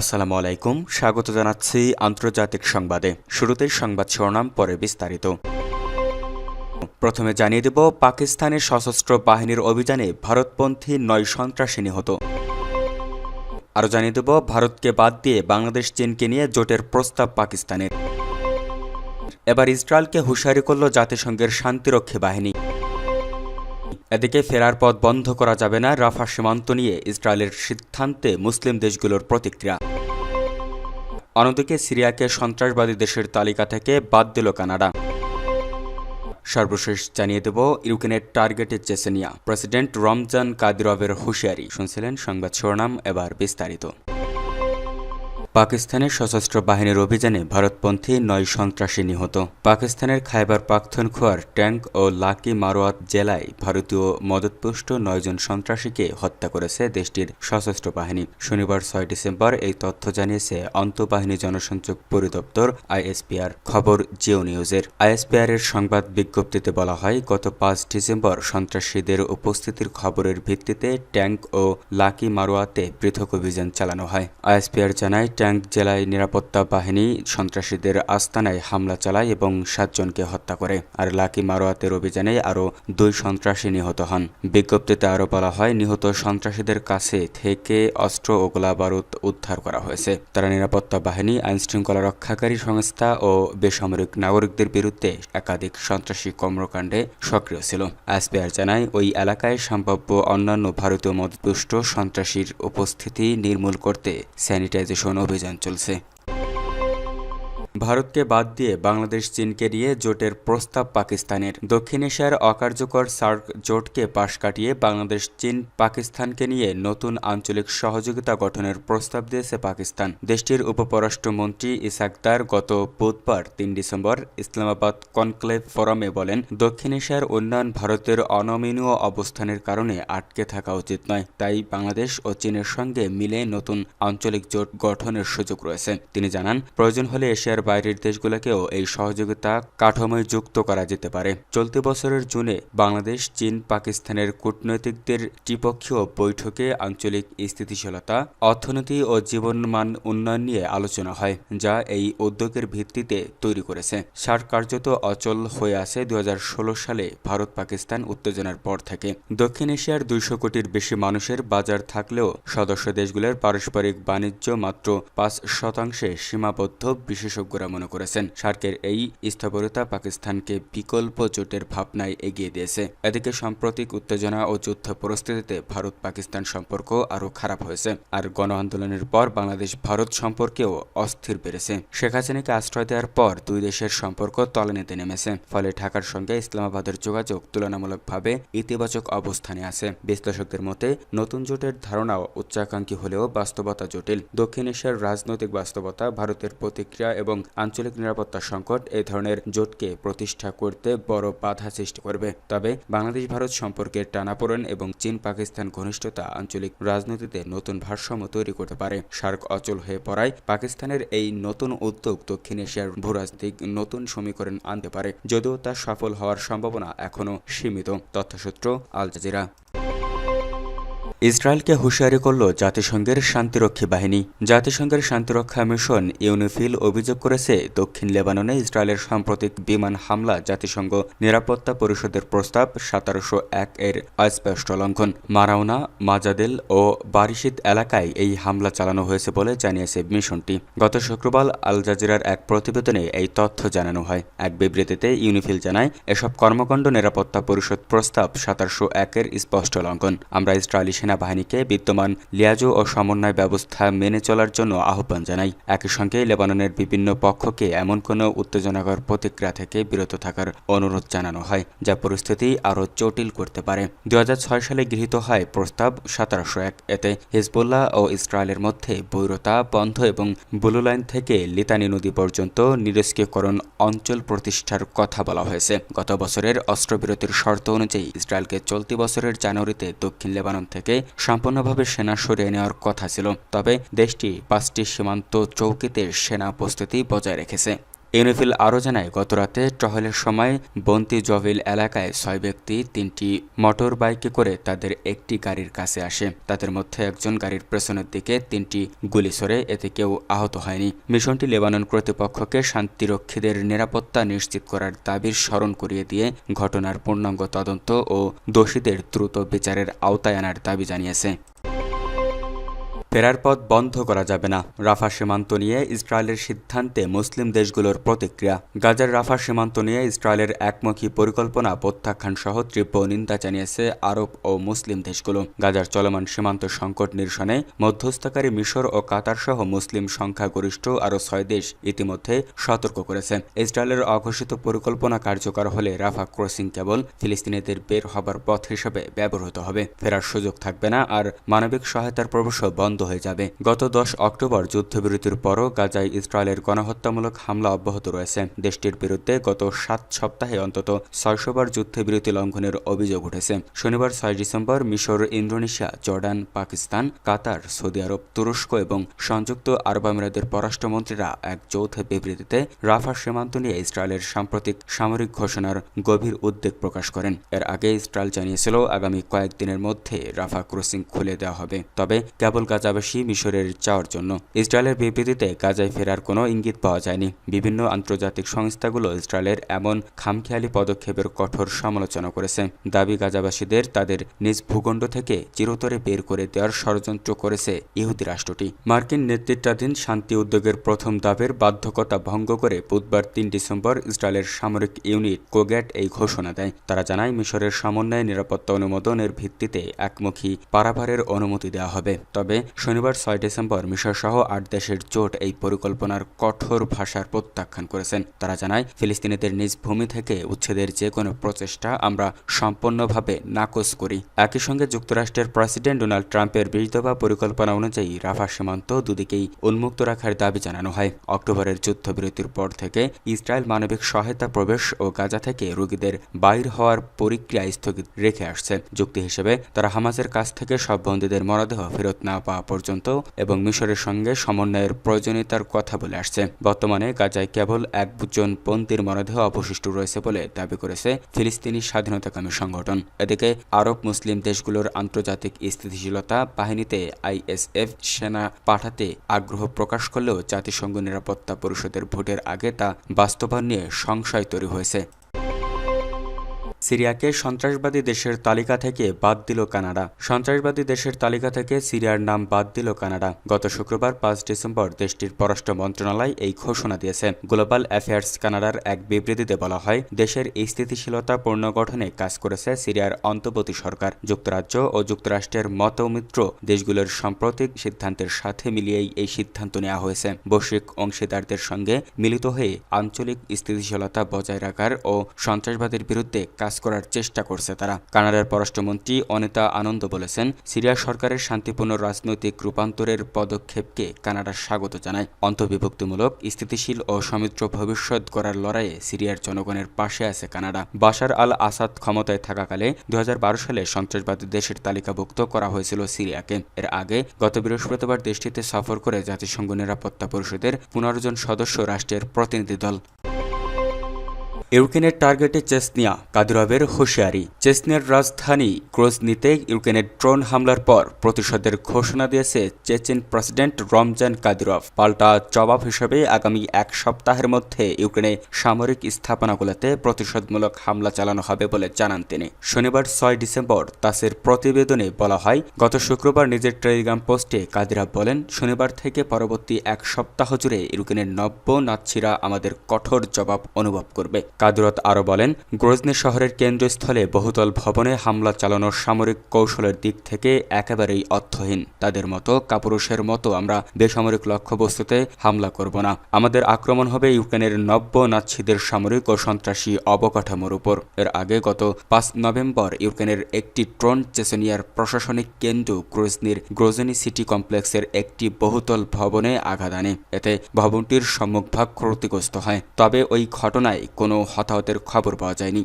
আসসালামু আলাইকুম। স্বাগত জানাচ্ছি আন্তর্জাতিক সংবাদে। শুরুতেই সংবাদ শিরোনাম, পরে বিস্তারিত। প্রথমে জানিয়ে দেব, পাকিস্তানের সশস্ত্র বাহিনীর অভিযানে ভারতপন্থী নয় সন্ত্রাসী নিহত। আরও জানিয়ে দেব, ভারতকে বাদ দিয়ে বাংলাদেশ চীনকে নিয়ে জোটের প্রস্তাব পাকিস্তানের। এবার ইসরায়েলকে হুঁশিয়ারি করল জাতিসংঘের শান্তিরক্ষী বাহিনী। এদিকে ফেরার পথ বন্ধ করা যাবে না রাফা সীমান্ত নিয়ে ইসরায়েলের সিদ্ধান্তে মুসলিম দেশগুলোর প্রতিক্রিয়া। অন্যদিকে সিরিয়াকে সন্ত্রাসবাদী দেশের তালিকা থেকে বাদ দিল কানাডা। সর্বশেষ জানিয়ে দেব, ইউক্রেনের টার্গেটে চেসেনিয়া প্রেসিডেন্ট রমজান কাদিরভের হুঁশিয়ারি। শুনছিলেন সংবাদ শিরোনাম, এবার বিস্তারিত। পাকিস্তানের সশস্ত্র বাহিনীর অভিযানে ভারতপন্থী নয় সন্ত্রাসী নিহত। পাকিস্তানের খাইবার পাখতনখোয়ার ট্যাঙ্ক ও লাকি মারোয়াত জেলায় ভারতীয় মদতপুষ্ট নয়জন সন্ত্রাসীকে হত্যা করেছে দেশটির সশস্ত্র বাহিনী। শনিবার ছয় ডিসেম্বর এই তথ্য জানিয়েছে আন্তঃবাহিনী জনসংযোগ পরিদপ্তর আইএসপিআর। খবর জিও নিউজের। আইএসপিআর এর সংবাদ বিজ্ঞপ্তিতে বলা হয়, গত পাঁচ ডিসেম্বর সন্ত্রাসীদের উপস্থিতির খবরের ভিত্তিতে ট্যাঙ্ক ও লাকি মারোয়াতে পৃথক অভিযান চালানো হয়। আইএসপিআর জানায় ট্যাঙ্ক জেলায় নিরাপত্তা বাহিনী সন্ত্রাসীদের আস্তানায় হামলা চালায় এবং সাতজনকে হত্যা করে। আর লাকি মারোয়াতের অভিযানে আরও দুই সন্ত্রাসী নিহত হন। বিজ্ঞপ্তিতে আরও বলা হয়, নিহত সন্ত্রাসীদের কাছে থেকে অস্ত্র ও গোলা বারুদ উদ্ধার করা হয়েছে। তারা নিরাপত্তা বাহিনী, আইনশৃঙ্খলা রক্ষাকারী সংস্থা ও বেসামরিক নাগরিকদের বিরুদ্ধে একাধিক সন্ত্রাসী কর্মকাণ্ডে সক্রিয় ছিল। এসপিআর জানায়, ওই এলাকায় সম্ভাব্য অন্যান্য ভারতীয় মদপুষ্ট সন্ত্রাসীর উপস্থিতি নির্মূল করতে স্যানিটাইজেশন অভিযান চলছে। ভারতকে বাদ দিয়ে বাংলাদেশ চীনকে নিয়ে জোটের প্রস্তাব পাকিস্তানের। দক্ষিণ এশিয়ার অকার্যকর সার্ক জোটকে পাশ কাটিয়ে বাংলাদেশ চীন পাকিস্তানকে নিয়ে নতুন আঞ্চলিক সহযোগিতা গঠনের প্রস্তাব দিয়েছে পাকিস্তান। দেশটির উপপরাষ্ট্রমন্ত্রী ইসাকদার গত বুধবার তিন ডিসেম্বর ইসলামাবাদ কনক্লেভ ফোরামে বলেন, দক্ষিণ এশিয়ার উন্নয়ন ভারতের অনমনীয় অবস্থানের কারণে আটকে থাকা উচিত নয়। তাই বাংলাদেশ ও চীনের সঙ্গে মিলে নতুন আঞ্চলিক জোট গঠনের সুযোগ রয়েছে। তিনি জানান, প্রয়োজন হলে এশিয়ার বাইরের দেশগুলোকেও এই সহযোগিতা কাঠামোয় যুক্ত করা যেতে পারে। চলতি বছরের জুনে বাংলাদেশ, চীন, পাকিস্তানের কূটনৈতিকদের ত্রিপক্ষীয় বৈঠকে আঞ্চলিক স্থিতিশীলতা, অর্থনীতি ও জীবনমান উন্নয়ন নিয়ে আলোচনা হয়, যা এই উদ্যোগের ভিত্তিতে তৈরি করেছে। সার কার্যত অচল হয়ে আছে দু হাজার ষোলো সালে ভারত পাকিস্তান উত্তেজনার পর থেকে। দক্ষিণ এশিয়ার দুইশো কোটির বেশি মানুষের বাজার থাকলেও সদস্য দেশগুলোর পারস্পরিক বাণিজ্য মাত্র পাঁচ শতাংশে সীমাবদ্ধ বিশেষজ্ঞ বিশেষজ্ঞরা মনে করেছেন। সার্কের এই স্থবিরতা পাকিস্তানকে বিকল্প জোটের ভাবনায় এগিয়ে দিয়েছে। এদিকে সাম্প্রতিক উত্তেজনা ও যুদ্ধ পরিস্থিতিতে ভারত পাকিস্তান সম্পর্ক আরও খারাপ হয়েছে। আর গণ আন্দোলনের পর বাংলাদেশ ভারত সম্পর্কেও অস্থির বেড়েছে। শেখ হাসিনাকে আশ্রয় দেওয়ার পর দুই দেশের সম্পর্ক তলানিতে নেমেছে। ফলে ঢাকার সঙ্গে ইসলামাবাদের যোগাযোগ তুলনামূলকভাবে ইতিবাচক অবস্থানে আছে। বিশ্লেষকদের মতে, নতুন জোটের ধারণাও উচ্চাকাঙ্ক্ষী হলেও বাস্তবতা জটিল। দক্ষিণ এশিয়ার রাজনৈতিক বাস্তবতা ভারতের প্রতিক্রিয়া এবং আঞ্চলিক নিরাপত্তা সংকট এই ধরনের জোটকে প্রতিষ্ঠা করতে বড় বাধা সৃষ্টি করবে। তবে বাংলাদেশ, ভারত সম্পর্কের টানাপোড়েন এবং চীন পাকিস্তান ঘনিষ্ঠতা আঞ্চলিক রাজনীতিতে নতুন ভারসাম্য তৈরি করতে পারে। সার্ক অচল হয়ে পড়ায় পাকিস্তানের এই নতুন উদ্যোগ দক্ষিণ এশিয়ার ভূরাজনৈতিক নতুন সমীকরণ আনতে পারে, যদিও তা সফল হওয়ার সম্ভাবনা এখনও সীমিত, তথ্যসূত্র আল জাজিরা। ইসরায়েলকে হুঁশিয়ারি করল জাতিসংঘের শান্তিরক্ষী বাহিনী। জাতিসংঘের শান্তিরক্ষা মিশন ইউনিফিল অভিযোগ করেছে, দক্ষিণ লেবাননে ইসরায়েলের সাম্প্রতিক বিমান হামলা জাতিসংঘ নিরাপত্তা পরিষদের প্রস্তাব সতেরোশো এক এর অস্পষ্ট লঙ্ঘন। মারাউনা, মাজাদেল ও বারিশিদ এলাকায় এই হামলা চালানো হয়েছে বলে জানিয়েছে মিশনটি। গত শুক্রবার আল জাজিরার এক প্রতিবেদনে এই তথ্য জানানো হয়। এক বিবৃতিতে ইউনিফিল জানায়, এসব কর্মকাণ্ড নিরাপত্তা পরিষদ প্রস্তাব সতেরোশো একের স্পষ্ট লঙ্ঘন। আমরা ইসরায়েলি সেনাবাহিনীকে বিদ্যমান লিয়াজো ও সমন্বয় ব্যবস্থা মেনে চলার জন্য আহ্বান জানাই একই সঙ্গে লেবাননের বিভিন্ন পক্ষকে এমন কোনো উত্তেজনাকর প্রতিক্রিয়া থেকে বিরত থাকার অনুরোধ জানানো হয়, যা পরিস্থিতি আরও জটিল করতে পারে। দু হাজার ছয় সালে গৃহীত হয় প্রস্তাব সতেরোশো এক। এতে হিজবুল্লাহ ও ইসরায়েলের মধ্যে বৈরতা বন্ধ এবং ব্লু লাইন থেকে লিতানি নদী পর্যন্ত নিরস্কীকরণ অঞ্চল প্রতিষ্ঠার কথা বলা হয়েছে। গত বছরের অস্ত্রবিরতির শর্ত অনুযায়ী ইসরায়েলকে চলতি বছরের জানুয়ারিতে দক্ষিণ লেবানন থেকে থেকে সম্পূর্ণভাবে সেনা সরিয়ে নেওয়ার কথা ছিল, তবে দেশটি পাঁচটি সীমান্ত চৌকিতে সেনা উপস্থিতি বজায় রেখেছে। ইউনিফিল আরও জানায় গতরাতে টহলের সময় বন্তি জভিল এলাকায় ছয় ব্যক্তি তিনটি মোটর বাইকে করে তাদের একটি গাড়ির কাছে আসে। তাদের মধ্যে একজন গাড়ির পেছনের দিকে তিনটি গুলি সরে এতে কেউ আহত হয়নি। মিশনটি লেবানন কর্তৃপক্ষকে শান্তিরক্ষীদের নিরাপত্তা নিশ্চিত করার দাবির স্মরণ করিয়ে দিয়ে ঘটনার পূর্ণাঙ্গ তদন্ত ও দোষীদের দ্রুত বিচারের আওতায় আনার দাবি জানিয়েছে। ফেরার পথ বন্ধ করা যাবে না। রাফা সীমান্ত নিয়ে ইসরায়েলের সিদ্ধান্তে মুসলিম দেশগুলোর প্রতিক্রিয়া। গাজার রাফা সীমান্ত নিয়ে ইসরায়েলের একমুখী পরিকল্পনা প্রত্যাখ্যান সহ তীব্র নিন্দা জানিয়েছে আরব ও মুসলিম দেশগুলো। গাজার চলমান সীমান্ত সংকট নিরসনে মধ্যস্থকারী মিশর ও কাতার সহ মুসলিম সংখ্যাগরিষ্ঠ আরও ছয় দেশ ইতিমধ্যে সতর্ক করেছে। ইসরায়েলের অঘোষিত পরিকল্পনা কার্যকর হলে রাফা ক্রসিং কেবল ফিলিস্তিনিদের বের হবার পথ হিসেবে ব্যবহৃত হবে। ফেরার সুযোগ থাকবে না আর মানবিক সহায়তার প্রবেশও বন্ধ হয়ে যাবে। গত দশ অক্টোবর যুদ্ধবিরতির পরও গাজায় ইসরায়েলের গণহত্যামূলক হামলা অব্যাহত রয়েছে। দেশটির বিরুদ্ধে গত সাত সপ্তাহে অন্তত ছয়শবার যুদ্ধবিরতি লঙ্ঘনের অভিযোগ উঠেছে। শনিবার ছয় ডিসেম্বর মিশর, Indonesia, Jordan, Pakistan, Qatar, Saudi আরব, তুরস্ক এবং সংযুক্ত আরব আমিরাতের পররাষ্ট্রমন্ত্রীরা এক যৌথ বিবৃতিতে রাফা সীমান্ত নিয়ে ইসরায়েলের সাম্প্রতিক সামরিক ঘোষণার গভীর উদ্বেগ প্রকাশ করেন। এর আগে ইসরায়েল জানিয়েছিল, আগামী কয়েকদিনের মধ্যে রাফা ক্রসিং খুলে দেওয়া হবে। তবে কেবল গাজাবাসী মিশরের চাওয়ার জন্য। ইসরায়েলের বিবৃতিতে গাজায় ফেরার কোনো ইঙ্গিত পাওয়া যায়নি। বিভিন্ন আন্তর্জাতিক সংস্থাগুলো ইসরায়েলের এমন খামখেয়ালি পদক্ষেপের কঠোর সমালোচনা করেছে। দাবি, গাজাবাসীদের তাদের নিজ ভূখণ্ড থেকে চিরতরে বের করে দেওয়ার ষড়যন্ত্র করেছে ইহুদি রাষ্ট্রটি। মার্কিন নেতৃত্বাধীন শান্তি উদ্যোগের প্রথম দাবের বাধ্যকতা ভঙ্গ করে বুধবার তিন ডিসেম্বর ইসরায়েলের সামরিক ইউনিট কোগ্যাট এই ঘোষণা দেয়। তারা জানায়, মিশরের সমন্বয় নিরাপত্তা অনুমোদনের ভিত্তিতে একমুখী পারাভারের অনুমতি দেওয়া হবে। তবে শনিবার ছয় ডিসেম্বর মিশর সহ আট দেশের জোট এই পরিকল্পনার কঠোর ভাষার প্রত্যাখ্যান করেছেন। তারা জানায়, ফিলিস্তিনিদের নিজ ভূমি থেকে উচ্ছেদের যে কোনো প্রচেষ্টা আমরা সম্পূর্ণভাবে নাকচ করি। একই সঙ্গে যুক্তরাষ্ট্রের প্রেসিডেন্ট ডোনাল্ড ট্রাম্পের বিরোধবা পরিকল্পনা অনুযায়ী রাফা সীমান্ত দুদিকেই উন্মুক্ত রাখার দাবি জানানো হয়। অক্টোবরের যুদ্ধবিরতির পর থেকে ইসরায়েল মানবিক সহায়তা প্রবেশ ও গাজা থেকে রোগীদের বাইর হওয়ার প্রক্রিয়া স্থগিত রেখে আসছে। যুক্তি হিসেবে, তারা হামাজের কাছ থেকে সব বন্দীদের মরদেহ ফেরত না পাওয়া পর্যন্ত এবং মিশরের সঙ্গে সমন্বয়ের প্রয়োজনীয়তার কথা বলে আসছে। বর্তমানে গাজায় কেবল একজন বন্দির মরদেহ অবশিষ্ট রয়েছে বলে দাবি করেছে ফিলিস্তিনি স্বাধীনতাকামী সংগঠন। এদিকে আরব মুসলিম দেশগুলোর আন্তর্জাতিক স্থিতিশীলতা বাহিনীতে আইএসএফ সেনা পাঠাতে আগ্রহ প্রকাশ করলেও জাতিসংঘ নিরাপত্তা পরিষদের ভোটের আগে তা বাস্তবায়ন নিয়ে সংশয় তৈরি হয়েছে। সিরিয়াকে সন্ত্রাসবাদী দেশের তালিকা থেকে বাদ দিল কানাডা। সন্ত্রাসবাদী দেশের তালিকা থেকে সিরিয়ার নাম বাদ দিল কানাডা। গত শুক্রবার পাঁচ ডিসেম্বর দেশটির পররাষ্ট্র মন্ত্রণালয় এই ঘোষণা দিয়েছে। গ্লোবাল অ্যাফেয়ার্স কানাডার এক বিবৃতিতে বলা হয়, দেশের স্থিতিশীলতা পুনর্গঠনে কাজ করেছে সিরিয়ার অন্তর্বর্তী সরকার, যুক্তরাজ্য ও যুক্তরাষ্ট্রের মতমিত্র দেশগুলোর সাম্প্রতিক সিদ্ধান্তের সাথে মিলিয়েই এই সিদ্ধান্ত নেওয়া হয়েছে। বৈশ্বিক অংশীদারদের সঙ্গে মিলিত হয়ে আঞ্চলিক স্থিতিশীলতা বজায় রাখার ও সন্ত্রাসবাদের বিরুদ্ধে কাজ কাজ করার চেষ্টা করছে তারা। কানাডার পররাষ্ট্রমন্ত্রী অনিতা আনন্দ বলেছেন সিরিয়া সরকারের শান্তিপূর্ণ রাজনৈতিক রূপান্তরের পদক্ষেপকে কানাডা স্বাগত জানায়। অন্তর্বিভক্তিমূলক, স্থিতিশীল ও সমিত্র ভবিষ্যৎ গড়ার লড়াইয়ে সিরিয়ার জনগণের পাশে আছে কানাডা। বাশার আল আসাদ ক্ষমতায় থাকাকালে দু হাজার বারো সালে সন্ত্রাসবাদী দেশের তালিকাভুক্ত করা হয়েছিল সিরিয়াকে। এর আগে গত বৃহস্পতিবার দেশটিতে সফর করে জাতিসংঘ নিরাপত্তা পরিষদের পুনর্জন সদস্য রাষ্ট্রের প্রতিনিধি দল। ইউক্রেনের টার্গেটে চেসনিয়া কাদিরভের হুঁশিয়ারি। চেসনিয়ার রাজধানী ক্রোজনিতে ইউক্রেনের ড্রোন হামলার পর প্রতিশোধের ঘোষণা দিয়েছে চেচেন প্রেসিডেন্ট রমজান কাদিরভ। পাল্টা জবাব হিসেবে আগামী এক সপ্তাহের মধ্যে ইউক্রেনে সামরিক স্থাপনাগুলোতে প্রতিশোধমূলক হামলা চালানো হবে বলে জানান তিনি। শনিবার ছয় ডিসেম্বর তাসের প্রতিবেদনে বলা হয়, গত শুক্রবার নিজের টেলিগ্রাম পোস্টে কাদিরভ বলেন, শনিবার থেকে পরবর্তী এক সপ্তাহ জুড়ে ইউক্রেনের নব্য নাচ্ছিরা আমাদের কঠোর জবাব অনুভব করবে। কাদুরত আরও বলেন, গ্রোজনি শহরের কেন্দ্রস্থলে বহুতল ভবনে হামলা চালানোর সামরিক কৌশলের দিক থেকে একেবারেই অর্থহীন। তাদের মতো কাপুরুষের মতো আমরা বেসামরিক লক্ষ্যবস্তুতে হামলা করব না। আমাদের আক্রমণ হবে ইউক্রেনের নব্য নাচ্ছিদের সামরিক ও সন্ত্রাসী অবকাঠামোর উপর। এর আগে গত পাঁচ নভেম্বর ইউক্রেনের একটি ট্রন চেসেনিয়ার প্রশাসনিক কেন্দ্র গ্রোজনির গ্রোজেনি সিটি কমপ্লেক্সের একটি বহুতল ভবনে আঘাত আনে। এতে ভবনটির সম্মুখভাগ ক্ষতিগ্রস্ত হয়। তবে ওই ঘটনায় কোনো হতাহতের খবর পাওয়া যায়নি।